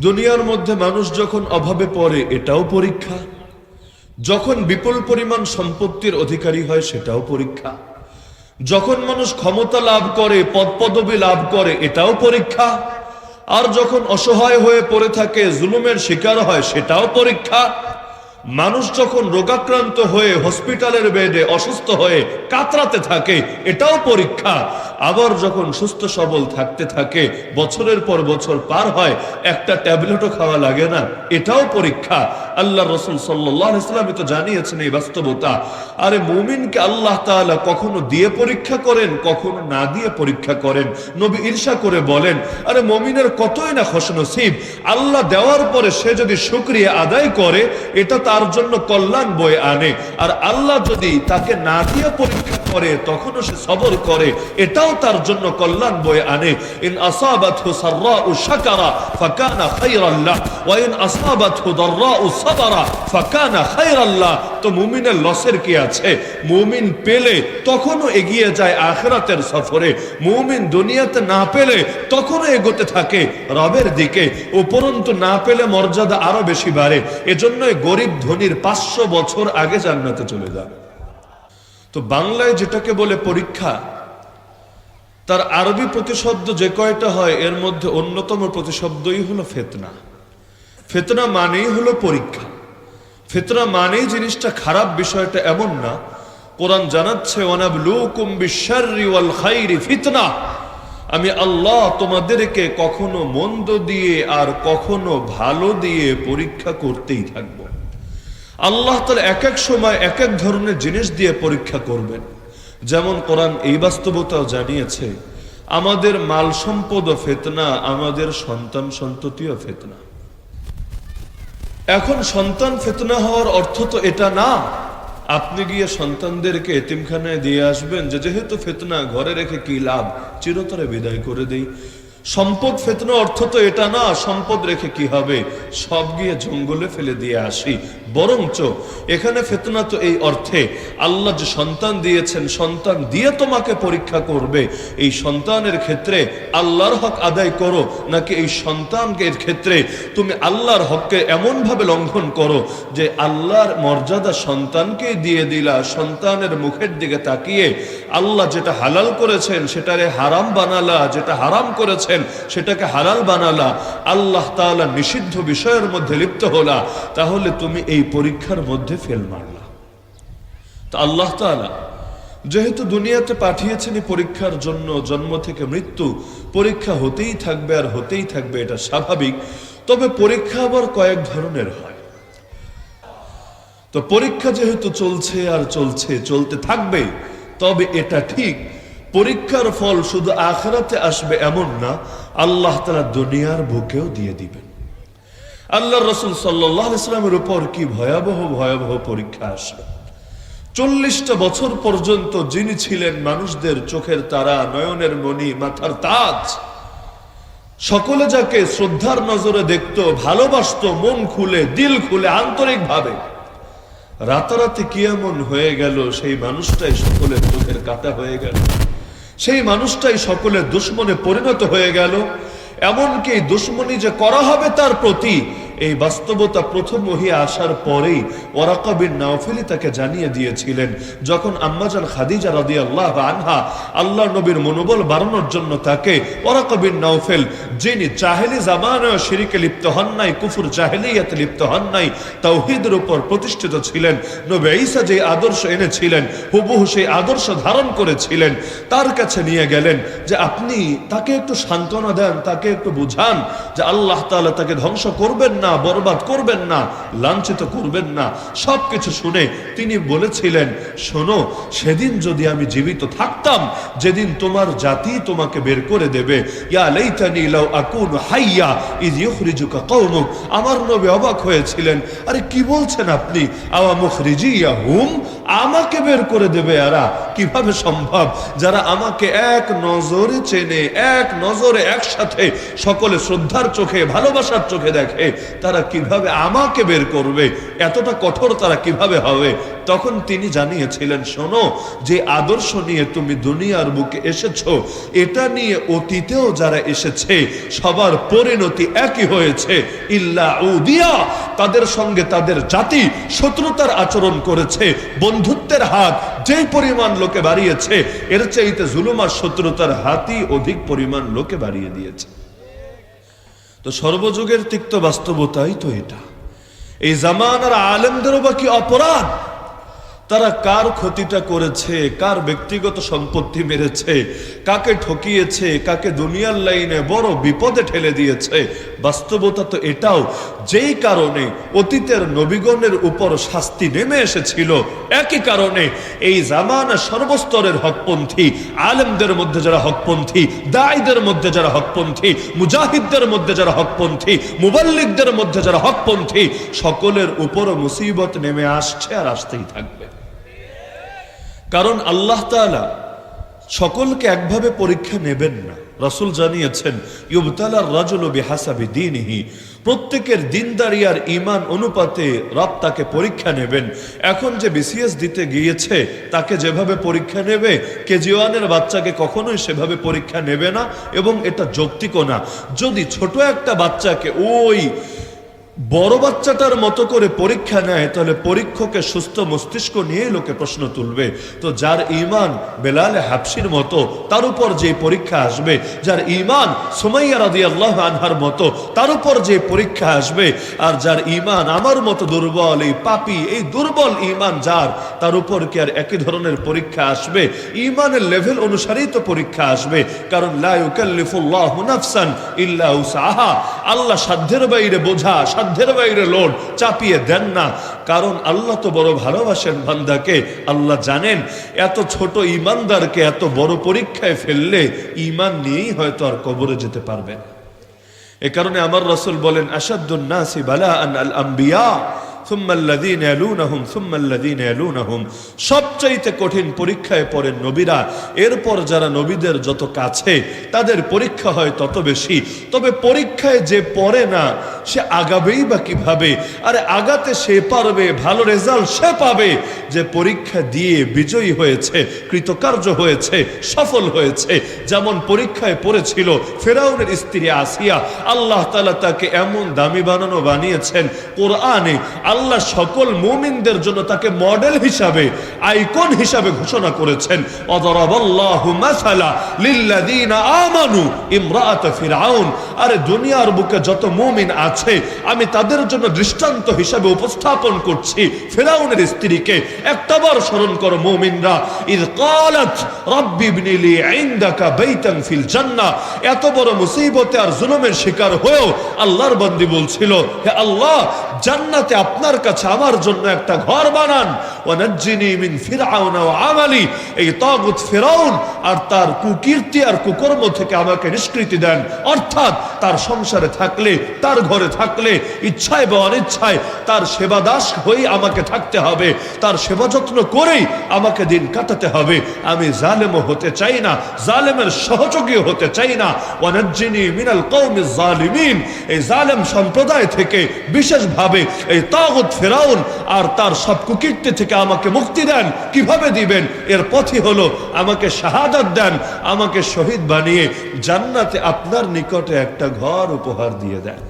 দুনিয়ার মধ্যে মানুষ যখন অভাবে পড়ে, এটাও পরীক্ষা। যখন বিপুল পরিমাণ সম্পত্তির অধিকারী হয়, সেটাও পরীক্ষা। যখন মানুষ ক্ষমতা লাভ করে, পদপদবি লাভ করে, এটাও পরীক্ষা। আর যখন অসহায় হয়ে পড়ে থাকে, জুলুমের শিকার হয়, সেটাও পরীক্ষা। মানুষ যখন রোগাক্রান্ত হয়ে, হসপিটালের বেডে অসুস্থ হয়ে, কাতরাতে থাকে, এটাও পরীক্ষা। আবার যখন সুস্থ সবল থাকতে থাকে, বছরের পর বছর পার হয়, একটা ট্যাবলেটও খাওয়া লাগে না। এটাও পরীক্ষা। আল্লাহ রসুল সাল্লাহ তো জানিয়েছেন এই বাস্তবতা। আরে মুমিনকে আল্লাহ তাআলা কখনো দিয়ে পরীক্ষা করেন, কখনো না দিয়ে পরীক্ষা করেন। নবী ঈর্ষা করে বলেন, আরে মমিনের কতই না খসনসিব। আল্লাহ দেওয়ার পরে সে যদি শুক্রিয়া আদায় করে, এটা তার জন্য কল্যাণ বয়ে আনে। আর আল্লাহ যদি তাকে না দিয়ে পরীক্ষা করে, তখনও সে সবর করে, এটাও তার জন্য কল্যাণ বয়ে আনে। ইন আসাবাতহু সাররাউ শাকারা, ফাকানা খায়রাল্লাহ ওয়া ইন আসাবাতহু দাররাউ সাবারা, ফাকানা খায়রাল্লাহ তো মুমিনের লসের কি আছে? মুমিন পেলে তখনও এগিয়ে যায় আখেরাতের সফরে। মুমিন দুনিয়াতে না পেলে তখনও এগোতে থাকে রবের দিকে। উপরন্তু না পেলে মর্যাদা আরও বেশি বাড়ে। এজন্যই গরিব ধনির পাঁচশো বছর আগে জান্নাতে চলে যাবে তো বাংলায় যেটাকে বলে পরীক্ষা তার আরবি প্রতিশব্দ যে কয়টা হয়, এর মধ্যে অন্যতম প্রতিশব্দই হলো ফেতনা। ফেতনা মানেই হলো পরীক্ষা। ফেতনা মানেই জিনিসটা খারাপ, বিষয়টা এমন না। কোরআন জানাচ্ছে ফিতনা। আমি আল্লাহ তোমাদেরকে কখনো মন্দ দিয়ে আর কখনো ভালো দিয়ে পরীক্ষা করতেই থাকব। আল্লাহ তার এক এক সময় এক এক ধরনের জিনিস দিয়ে পরীক্ষা করবেন। যেমন কোরআন এই বাস্তবতাও জানিয়েছে, আমাদের মাল সম্পদ ফেতনা আমাদের সন্তান সন্ততিও ফেতনা। এখন সন্তান ফেতনা হওয়ার অর্থ তো এটা না, আপনি গিয়ে সন্তানদেরকে এতিমখানায় দিয়ে আসবেন যে যেহেতু ফেতনা ঘরে রেখে কি লাভ? চিরতরে বিদায় করে দেই। সম্পদ ফেতনা অর্থ তো এটা না, সম্পদ রেখে কি হবে? সব গিয়ে জঙ্গলে ফেলে দিয়ে আসি। বরঞ্চ এখানে ফেতনা তো এই অর্থে, আল্লাহ যে সন্তান দিয়েছেন, সন্তান দিয়ে তোমাকে পরীক্ষা করবে। এই সন্তানের ক্ষেত্রে আল্লাহর হক আদায় করো, নাকি এই সন্তানকে ক্ষেত্রে তুমি আল্লাহর হককে এমনভাবে লঙ্ঘন করো যে আল্লাহর মর্যাদা সন্তানকে দিয়ে দিলা, সন্তানের মুখের দিকে তাকিয়ে আল্লাহ যেটা হালাল করেছেন, সেটারে হারাম বানালা, যেটা হারাম করেছেন সেটাকে হালাল বানালা, আল্লাহ তাআলা নিষিদ্ধ বিষয়ের মধ্যে লিপ্ত হলা, তাহলে তুমি এই পরীক্ষার মধ্যে ফেল মারলা। তা আল্লাহ তাআলা যেহেতু দুনিয়াতে পাঠিয়েছেন পরীক্ষার জন্য, জন্ম থেকে মৃত্যু, পরীক্ষা হতেই থাকবে আর হতেই থাকবে, এটা স্বাভাবিক। তবে পরীক্ষা আবার কয়েক ধরনের হয়। তো পরীক্ষা যেহেতু চলছে আর চলছে, চলতে থাকবে, তবে এটা ঠিক পরীক্ষার ফল শুধু আখরাতে আসবে এমন না, আল্লাহ তালা দুনিয়ার বুকেও দিয়ে দিবেন। আল্লাহ রসুল সাল্লাহ ইসলামের উপর কি ভয়াবহ ভয়াবহ পরীক্ষা আসবে? চল্লিশটা বছর পর্যন্ত যিনি ছিলেন মানুষদের চোখের তারা, নয়নের মণি, মাথার তাজ, সকলে যাকে শ্রদ্ধার নজরে দেখতো, ভালোবাসতো, মন খুলে, দিল খুলে, আন্তরিকভাবে, রাতারাতি কি এমন হয়ে গেল, সেই মানুষটাই সকলের চোখের কাটা হয়ে গেল। সেই মানুষটাই সকলের দুশ্মনে পরিণত হয়ে গেল। এমনকি দুশ্মনী যে করা হবে তার প্রতি এই বাস্তবতা প্রথম মহিয়া আসার পরেই ওরাকাবিন নাওফেলি তাকে জানিয়ে দিয়েছিলেন, যখন আম্মাজান খাদিজা রাদি আল্লাহ আনহা আল্লাহ নবীর মনোবল বাড়ানোর জন্য তাকে ওরাকাবিন নাওফেল, যিনি চাহেলি জামানয় শিরিকে লিপ্ত হন নাই, কুফুর জাহেলিয়াতে লিপ্ত হন নাই, তাওহিদের উপর প্রতিষ্ঠিত ছিলেন, নবী ঈসা যে আদর্শ এনেছিলেন, হুবহু সেই আদর্শ ধারণ করেছিলেন, তার কাছে নিয়ে গেলেন যে আপনি তাকে একটু সান্ত্বনা দেন, তাকে একটু বুঝান যে আল্লাহ তাআলা তাকে ধ্বংস করবেন না বরবাদ করবেন না, লাঞ্ছিত করবেন না। সব কিছু শুনে তিনি বলেছিলেন, শোনো, সেদিন যদি আমি জীবিত থাকতাম, যেদিন তোমার জাতি তোমাকে বের করে দেবে আমার নবী অবাক হয়েছিলেন, আরে কি বলছেন আপনি? আওয়া মুখরিজিয়া হুম আমাকে বের করে দেবে এরা। কীভাবে সম্ভব? যারা আমাকে এক নজরে চেনে, এক নজরে একসাথে সকলে শ্রদ্ধার চোখে, ভালোবাসার চোখে দেখে, তারা কীভাবে আমাকে বের করবে? এতটা কঠোর তারা কীভাবে হবে? তখন তিনি জানিয়েছিলেন, শোনো, যে আদর্শ নিয়ে তুমি দুনিয়ার বুকে এসেছ, এটা নিয়ে অতীতেও যারা এসেছে, সবার পরিণতি একই হয়েছে। ইল্লা উদিয়া, তাদের সঙ্গে তাদের জাতি শত্রুতার আচরণ করেছে, বন্ধুত্বের হাত যেই পরিমাণ লোকে বাড়িয়েছে, এর চাইতে জুলুমার শত্রুতার হাতই অধিক পরিমাণ লোকে বাড়িয়ে দিয়েছে। তো সর্বযুগের তিক্ত বাস্তবতাই তো এটা। এই জামানার আলেমদেরও বা কি অপরাধ? তারা কার ক্ষতিটা করেছে, কার ব্যক্তিগত সম্পত্তি মেরেছে, কাকে ঠকিয়েছে, কাকে দুনিয়ার লাইনে বড় বিপদে ঠেলে দিয়েছে বাস্তবতা তো এটাও, যেই কারণে অতীতের নবীগণের উপর শাস্তি নেমে এসেছিল, একই কারণে এই জামানা সর্বস্তরের হকপন্থী, আলেমদের মধ্যে যারা হকপন্থী দায়ীদের মধ্যে যারা হকপন্থী, মুজাহিদদের মধ্যে যারা হকপন্থী, মুবাল্লিকদের মধ্যে যারা হকপন্থী, সকলের উপর মুসিবত নেমে আসছে আর আসতেই থাকবে। কারণ আল্লাহ তাআলা সকলকে একভাবে পরীক্ষা নেবেন না। রাসূল জানিয়েছেন, ইউবতালার রাজুল বিহাসাবি দিনহি। প্রত্যেকের দিনদারি আর ইমান অনুপাতে রব তাকে পরীক্ষা নেবেন। এখন যে বিসিএস দিতে গিয়েছে, তাকে যেভাবে পরীক্ষা নেবে কেজি ওয়ানের বাচ্চাকে কখনোই সেভাবে পরীক্ষা নেবে না এবং এটা যৌক্তিকও না। যদি ছোট একটা বাচ্চাকে ওই বড় বাচ্চাটার মতো করে পরীক্ষা নেয়, তাহলে পরীক্ষকে সুস্থ মস্তিষ্ক নিয়ে লোকে প্রশ্ন তুলবে। তো যার ইমান বেলালে হাফসির মতো, তার উপর যে পরীক্ষা আসবে, যার ইমান সুমাইয়া রাদি আল্লাহ আনহার মতো, তার উপর যে পরীক্ষা আসবে, আর যার ইমান আমার মতো দুর্বল, এই পাপি, এই দুর্বল ইমান যার, তার উপর কি আর একই ধরনের পরীক্ষা আসবে? ইমানের লেভেল অনুসারেই তো পরীক্ষা আসবে। কারণ লা ইউকাল্লিফুল্লাহু নাফসান ইল্লা উসাহা। আল্লাহ সাধ্যের বাইরে বোঝা, সাধ্যের বাইরে লোড চাপিয়ে দেন না। কারণ আল্লাহ তো বড় ভালোবাসেন বান্দাকে। আল্লাহ জানেন, এত ছোট ইমানদারকে এত বড় পরীক্ষায় ফেললে ইমান নিয়েই হয়তো আর কবরে যেতে পারবে এ কারণে আমার রসুল বলেন আসাদুন্নাসি বালা আন আল আম্বিয়া সুম্মাল্লাদিন আলুনাহুম সুম্মাল্লাদিন আলুনাহুম সবচাইতে কঠিন পরীক্ষায় পড়েন নবীরা। এরপর যারা নবীদের যত কাছে, তাদের পরীক্ষা হয় তত বেশি। তবে পরীক্ষায় যে পড়ে না সে আগাবেই বা কীভাবে? আরে আগাতে সে পারবে, ভালো রেজাল্ট সে পাবে যে পরীক্ষা দিয়ে বিজয়ী হয়েছে, কৃতকার্য হয়েছে, সফল হয়েছে। যেমন পরীক্ষায় পড়েছিল ফেরাউনের স্ত্রী আসিয়া, আল্লাহ তালা তাকে এমন দামি বানানো বানিয়েছেন কোরআনে, আল্লাহ সকল মুমিনদের জন্য তাকে মডেল হিসাবে আইকন হিসাবে ঘোষণা করেছেন। আমানু ইমরাআত ফিরআউন। আরে দুনিয়ার বুকে যত মুমিন আছে আমি তাদের জন্য দৃষ্টান্ত হিসাবে উপস্থাপন করছি। ফেরাউনের স্ত্রীকে। একটাবার স্মরণ করো, মৌমিনরা। ইদ ক্বালাত এত বড় মুসিবতে আর জুলুমের শিকার হয়েও আল্লাহর বান্দি বলছিল, হে আল্লাহ, জান্নাতে আপনার কাছে আমার জন্য একটা ঘর বানান। আর তার কুকীর্তি আর আমাকে নিষ্কৃতি দেন। অর্থাৎ তার সংসারে থাকলে, তার ঘরে থাকলে, ইচ্ছায় বা অনিচ্ছায় তার সেবা দাস হয়ে আমাকে থাকতে হবে। তার সেবা যত্ন করেই আমাকে দিন কাটাতে হবে। আমি জালেমও হতে চাই না, জালেমের সহযোগী হতে চাই না। ওয়ানাজ্জিনি মিনাল কওমিজ জালিমিন, এই জালেম সম্প্রদায় থেকে বিশেষভাবে এই তাগুত ফেরাউন আর তার সব কুকীর্তি থেকে আমাকে মুক্তি দেন। কীভাবে দিবেন? এর পথই হলো আমাকে শাহাদাত দেন, আমাকে শহীদ বানিয়ে জান্নাতে আপনার নিকটে একটা ঘর উপহার দিয়ে দেন।